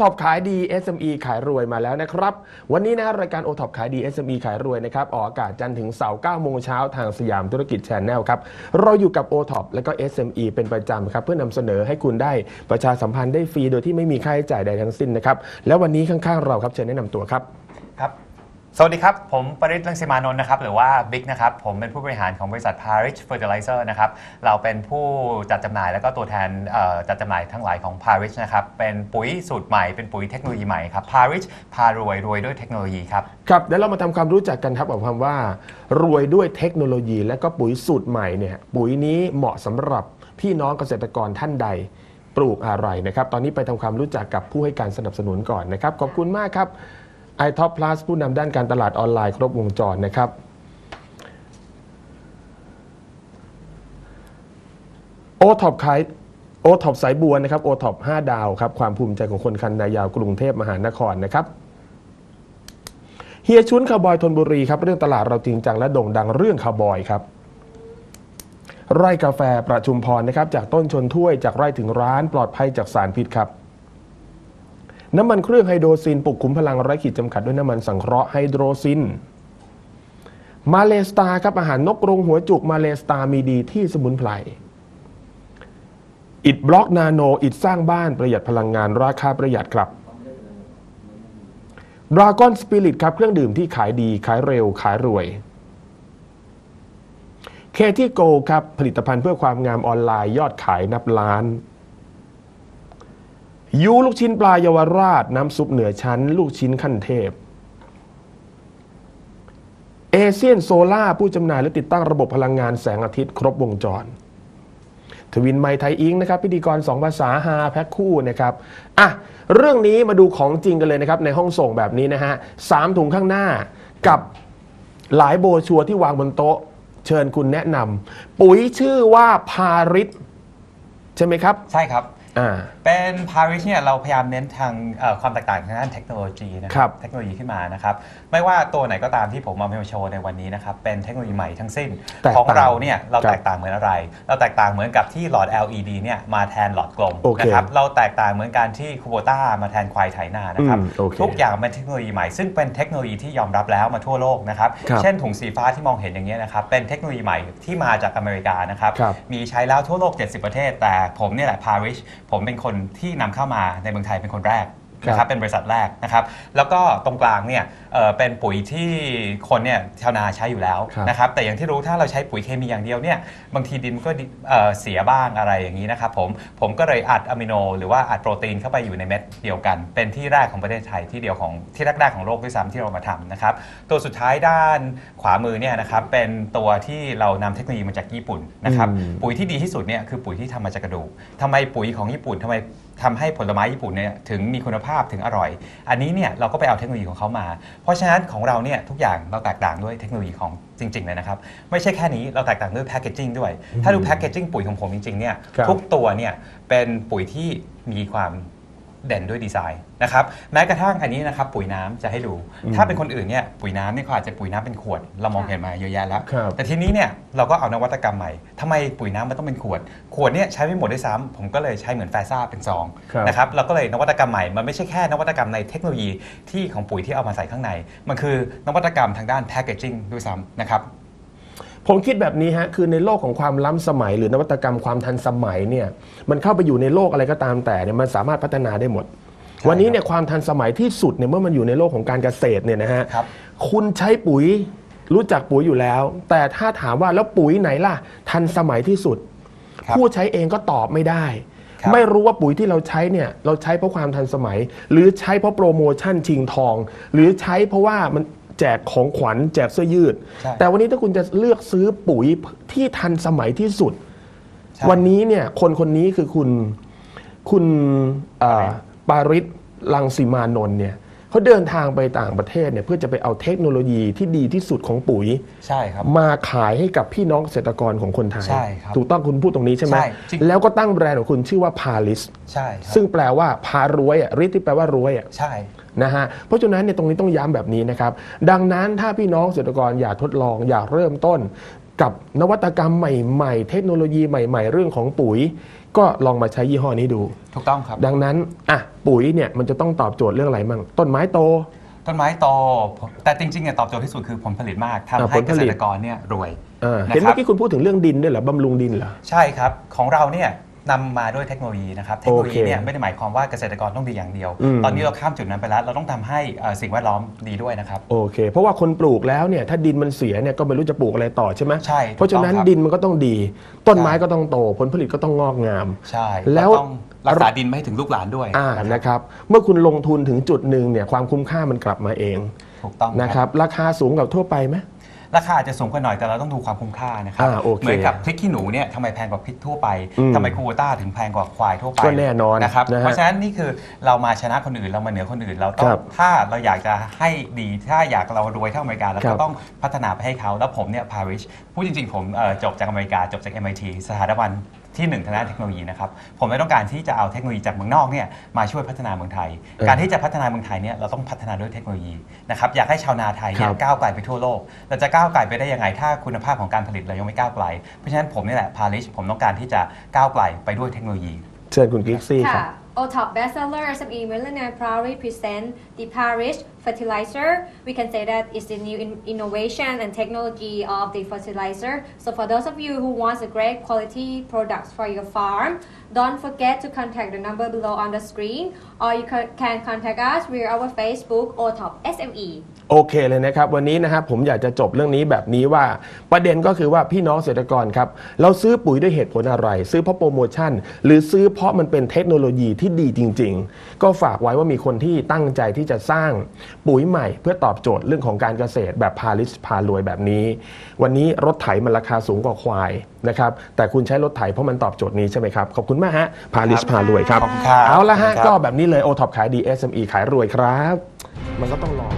ท็อปขายดี SME ขายรวยมาแล้วนะครับ วันนี้นะรายการโอท็อปขายดี SME ขายรวยนะครับออกอากาศจันทร์ถึงเสาร์9โมงเช้าทางสยามธุรกิจแชนแนลครับเราอยู่กับโอท็อปและก็ SME เป็นประจำครับเพื่อนำเสนอให้คุณได้ประชาสัมพันธ์ได้ฟรีโดยที่ไม่มีค่าใช้จ่ายใดทั้งสิ้นนะครับและววันนี้ข้างๆเราครับเชิญแนะนำตัวครับครับ สวัสดีครับ ผมปริศรังสิมานนท์นะครับ หรือว่าบิ๊กนะครับ ผมเป็นผู้บริหารของบริษัท Parish Fertilizer นะครับ เราเป็นผู้จัดจำหน่ายและก็ตัวแทนจัดจำหน่ายทั้งหลายของ Parish นะครับ เป็นปุ๋ยสูตรใหม่ เป็นปุ๋ยเทคโนโลยีใหม่ครับ Parish พารวยรวยด้วยเทคโนโลยีครับ ครับ เดี๋ยวเรามาทำความรู้จักกันครับกับคำว่า รวยด้วยเทคโนโลยี และก็ปุ๋ยสูตรใหม่เนี่ย ปุ๋ยนี้เหมาะสำหรับพี่น้องเกษตรกรท่านใดปลูกอะไรนะครับ ตอนนี้ไปทำความรู้จักกับผู้ให้การสนับสนุนก่อนนะครับ ขอบคุณมากครับ iTop Plus ผู้นำด้านการตลาดออนไลน์ครบวงจรนะครับโอท็อปขายโอท็อปสายบัวนะครับโอท็อป5ดาวครับ ความภูมิใจของคนคันนายาวกรุงเทพมหานครนะครับเฮียชุนคาบอยธนบุรีครับ เรื่องตลาดเราจริงจังและโด่งดังเรื่องคาบอยครับ ไร่กาแฟประชุมพรนะครับ จากต้นชนถ้วยจากไร่ถึงร้านปลอดภัยจากสารพิษครับ น้ำมันเครื่องไฮโดรซินปลุกขุมพลังไร้ขีดจำกัดด้วยน้ำมันสังเคราะห์ไฮโดรซิน มาเลสตาครับอาหารนกกรงหัวจุกมาเลสตามีดีที่สมุนไพรอิดบล็อกนาโนอิดสร้างบ้านประหยัดพลังงานราคาประหยัดครับดราก้อนสปิริตครับเครื่องดื่มที่ขายดีขายเร็วขายรวยเคที่โกครับผลิตภัณฑ์เพื่อความงามออนไลน์ยอดขายนับล้าน ยูลูกชิ้นปลาเยาวราช น้ำซุปเหนือชั้น ลูกชิ้นขั้นเทพเอเชียนโซล่าผู้จำหน่ายและติดตั้งระบบพลังงานแสงอาทิตย์ครบวงจร ทวินไมไทยอิงนะครับพิธีกร 2 ภาษาฮาแพ็คคู่นะครับอะเรื่องนี้มาดูของจริงกันเลยนะครับในห้องส่งแบบนี้นะฮะสามถุงข้างหน้ากับหลายโบชัวร์ที่วางบนโต๊ะ เชิญคุณแนะนำปุ๋ยชื่อว่าพาริสใช่ไหมครับ ใช่ครับ เป็น Parish เนี่ยเราพยายามเน้นทางเอ่อความแตกต่างทางด้านเทคโนโลยีนะคครัรับเทคโนโลยีขึ้นมานะครับไม่ว่าตัวไหนก็ตามที่ผมเอามาโชว์ในวันนี้นะครับเป็นเทคโนโลยีใหม่ทั้งสิ้นแตกต่างของเราเนี่ยเราครับแตกต่างเหมือนอะไร เราแตกต่างเหมือนกับที่หลอด LED เนี่ยมาแทนหลอดกลมโอเคนะครับเราแตกต่างเหมือนกันที่คูโบต้ามาแทนควายไถนานะครับอืมโอเคทุกอย่างเป็นเทคโนโลยีใหม่ซึ่งเป็นเทคโนโลยีที่ยอมรับแล้วมาทั่วโลกนะครับครับเช่นถุงสีฟ้าที่มองเห็นอย่างนี้ยนะครับเป็นเทคโนโลยีใหม่ที่มาจากอเมริกานะครับครับมีใช้แล้วทั่วโลก 70 ประเทศ แต่ผมเนี่ยแหละ Parish ผมเป็นคนที่นำเข้ามาในเมืองไทยเป็นคนแรก นะคครัรับบเป็นบริษัทแรกนะครับ แล้วก็ตรงกลางเนี่ยเอ่อเป็นปุ๋ยที่คนเนี่ยชาวนาใช้อยู่แล้วครับนะครับ แต่อย่างที่รู้ถ้าเราใช้ปุ๋ยเคมีอย่างเดียวเนี่ยบางทีดินมันก็ดิเอ่อเสียบ้างอะไรอย่างนี้นะครับผมผมก็เลยอัดอะมิโน หรือว่าอัดโปรตีนเข้าไปอยู่ในเม็ดเดียวกัน เป็นที่แรกของประเทศไทยที่เดียวของที่แรกๆของโลกด้วยซ้ำที่เรามาทำนะครับ ตัวสุดท้ายด้านขวามือเนี่ยนะครับเป็นตัวที่เรานำเทคโนโลยีมาจากญี่ปุ่นนะครับอืมปุ๋ยที่ดีที่สุดเนี่ยคือปุ๋ยที่ทำมาจากกระดูกทำไมปุ๋ยของญี่ปุ่นทำไม ทำให้ผลไม้ญี่ปุ่นเนี่ยถึงมีคุณภาพถึงอร่อย อันนี้เนี่ยเราก็ไปเอาเทคโนโลยีของเขามา เพราะฉะนั้นของเราเนี่ยทุกอย่างเราแตกต่างด้วยเทคโนโลยีของจริงๆเลยนะครับ ไม่ใช่แค่นี้เราแตกต่างด้วยแพคเกจจิ้งด้วย ถ้าดูแพคเกจจิ้งปุ๋ยของผมจริงๆเนี่ยครับ ทุกตัวเนี่ยเป็นปุ๋ยที่มีความ เด่นด้วยดีไซน์นะครับแม้กระทั่งอันนี้นะครับปุ๋ยน้ำจะให้ดู ถ้าเป็นคนอื่นเนี่ยปุ๋ยน้ำเนี่ยเขาอาจจะปุ๋ยน้ำเป็นขวด เรามองเห็นมาเยอะแยะแล้วครับแต่ทีนี้เนี่ยเราก็เอานวัตกรรมใหม่ทำไมปุ๋ยน้ำมันต้องเป็นขวด ขวดเนี่ยใช้ไม่หมดด้วยซ้ำผมก็เลยใช้เหมือนแฟซ่าเป็นซองครับนะครับเราก็เลยนวัตกรรมใหม่มันไม่ใช่แค่นวัตกรรมในเทคโนโลยีที่ของปุ๋ยที่เอามาใส่ข้างใน มันคือนวัตกรรมทางด้านแพคเกจิ้งด้วยซ้ำนะครับ ผมคิดแบบนี้ฮะคือในโลกของความล้ำสมัย หรือนวัตกรรมความทันสมัยเนี่ยมันเข้าไปอยู่ในโลกอะไรก็ตามแต่เนี่ยมันสามารถพัฒนาได้หมดใช่วันนี้เนี่ยความทันสมัยที่สุดเนี่ยเมื่อมันอยู่ในโลกของการเกษตรเนี่ยนะฮะครับคุณใช้ปุ๋ยรู้จักปุ๋ยอยู่แล้ว แต่ถ้าถามว่าแล้วปุ๋ยไหนล่ะ ทันสมัยที่สุดครับผู้ใช้เองก็ตอบไม่ได้ครับไม่รู้ว่าปุ๋ยที่เราใช้เนี่ยเราใช้เพราะความทันสมัย หรือใช้เพราะโปรโมชั่นชิงทอง หรือใช้เพราะว่ามัน แจกของขวัญแจกเสื้อยืด ใช่ แต่วันนี้ถ้าคุณจะเลือกซื้อปุ๋ยที่ทันสมัยที่สุด ใช่ วันนี้เนี่ยคนคนนี้คือคุณคุณเอ่อปาริศลังสีมานนท์เนี่ย เขาเดินทางไปต่างประเทศเนี่ยเพื่อจะไปเอาเทคโนโลยีที่ดีที่สุดของปุ๋ย ใช่ครับ มาขายให้กับพี่น้องเกษตรกรของคนไทย ใช่ครับถูกต้องคุณพูดตรงนี้ใช่ไหมใช่จริง แล้วก็ตั้งแบรนด์ของคุณชื่อว่าพาลิส ใช่ครับซึ่งแปลว่าพารวยอะริที่แปลว่ารวยอะ ใช่ นะฮะเพราะฉะนั้นเนี่ยตรงนี้ต้องย้ำแบบนี้นะครับ ดังนั้นถ้าพี่น้องเกษตรกรอยากทดลองอยากเริ่มต้น กับนวัตกรรมใหม่ๆ เทคโนโลยีใหม่ ๆ เรื่องของปุ๋ย ก็ลองมาใช้ยี่ห้อนี้ดู ถูกต้องครับ ดังนั้นอะปุ๋ยเนี่ยมันจะต้องตอบโจทย์เรื่องอะไรมั่งต้นไม้โต ต้นไม้โตแต่จริงๆเนี่ยตอบโจทย์ที่สุดคือผลผลิตมากทำอ่าให้ผลเกผษลิตตรกรเนี่ยรวยอ่านะครับเห็นเมื่อกี้คุณพูดถึงเรื่องดินด้วยเหรอบำรุงดินเหรอ ใช่ครับ ของเราเนี่ย นำมาด้วยเทคโนโลยีนะครับ เทคโนโลยีโอเคเนี่ยไม่ได้หมายความว่าเกษตรกรต้องดีอย่างเดียวอืมตอนนี้เราข้ามจุดนั้นไปแล้ว เราต้องทำให้เอ่อสิ่งแวดล้อมดีด้วยนะครับโอเค เพราะว่าคนปลูกแล้วเนี่ยถ้าดินมันเสียเนี่ยก็ไม่รู้จะปลูกอะไรต่อใช่ไหมใช่เพราะฉะนั้นถูกต้องครับดินมันก็ต้องดี ต้นไม้ใช่ก็ต้องโต ผลผลิตก็ต้องงอกงาม ใช่แล้วเราต้องรักษาดินไม่ให้ถึงลูกหลานด้วยอ่านะครับนะครับเมื่อคุณลงทุนถึงจุดหนึ่งเนี่ยความคุ้มค่ามันกลับมาเองถูกต้องนะครับราคาสูงกว่าทั่วไปไหม ราคาอาจจะสูงกว่าหน่อยแต่เราต้องดูความคุ้มค่านะครับอ่าโอเคเหมือนกับพริกขี้หนูเนี่ยทำไมแพงกว่าพริกทั่วไปอืมทำไมคูโบต้าถึงแพงกว่าควายทั่วไปก็แน่นอนนะครับนะฮะเพราะฉะนั้นนี่คือเรามาชนะคนอื่นเรามาเหนือคนอื่น เราต้อคงรับถ้าเราอยากจะให้ดีถ้าอยากเรารวยเท่าอเมริกาเราครัก็บ ต้องพัฒนาไปให้เขาแล้วผมเนี่ยพาริชพูดจริงๆผมเอ่อจบจากอเมริกาจบจาก MIT สถาบัน ที่หนึ่งทางด้านเทคโนโลยีนะครับผมเลยต้องการที่จะเอาเทคโนโลยีจากเมืองนอกเนี่ยมาช่วยพัฒนาเมืองไทยเออการที่จะพัฒนาเมืองไทยเนี่ยเราต้องพัฒนาด้วยเทคโนโลยีนะครับอยากให้ชาวนาไทยเนี่คยรับก้าวไกลไปทั่วโลกเราจะก้าวไกลไปได้ยังไงถ้าคุณภาพของการผลิตเรายังไม่ก้าวไกลเพราะฉะนั้นผมนี่แหละพาริชผมต้องการที่จะก้าวไกลไปด้วยเทคโนโลยี เชิญคุณกิ๊กซี่ครับค่ะ OTOP bestseller SME Millionaire proudly present the Parish fertilizer. We can say that it's the new in- innovation and technology of the fertilizer. So for those of you who wants a great quality products for your farm, don't forget to contact the number below on the screen, or you ca- can contact us via our Facebook OTOP SME. โอเคเลยนะครับ วันนี้นะครับผมอยากจะจบเรื่องนี้แบบนี้ว่าประเด็นก็คือว่าพี่น้องเกษตรกรครับ เราซื้อปุ๋ยด้วยเหตุผลอะไร ซื้อเพราะโปรโมชั่น หรือซื้อเพราะมันเป็นเทคโนโลยีที่ดีจริง ๆ ก็ฝากไว้ว่ามีคนที่ตั้งใจที่จะสร้างปุ๋ยใหม่ เพื่อตอบโจทย์เรื่องของการเกษตรแบบพาลิสพารวยแบบนี้ วันนี้รถไถมันราคาสูงกว่าควายนะครับแต่คุณใช้รถไถเพราะมันตอบโจทย์นี้ใช่ไหมครับ ขอบคุณมากฮะพาลิสพารวยครับ ขอบคุณครับเอาละฮะขอบคุณครับ ก็แบบนี้เลยโอท็อปขายดี SME ขายรวยครับ มันก็ต้องลองนะ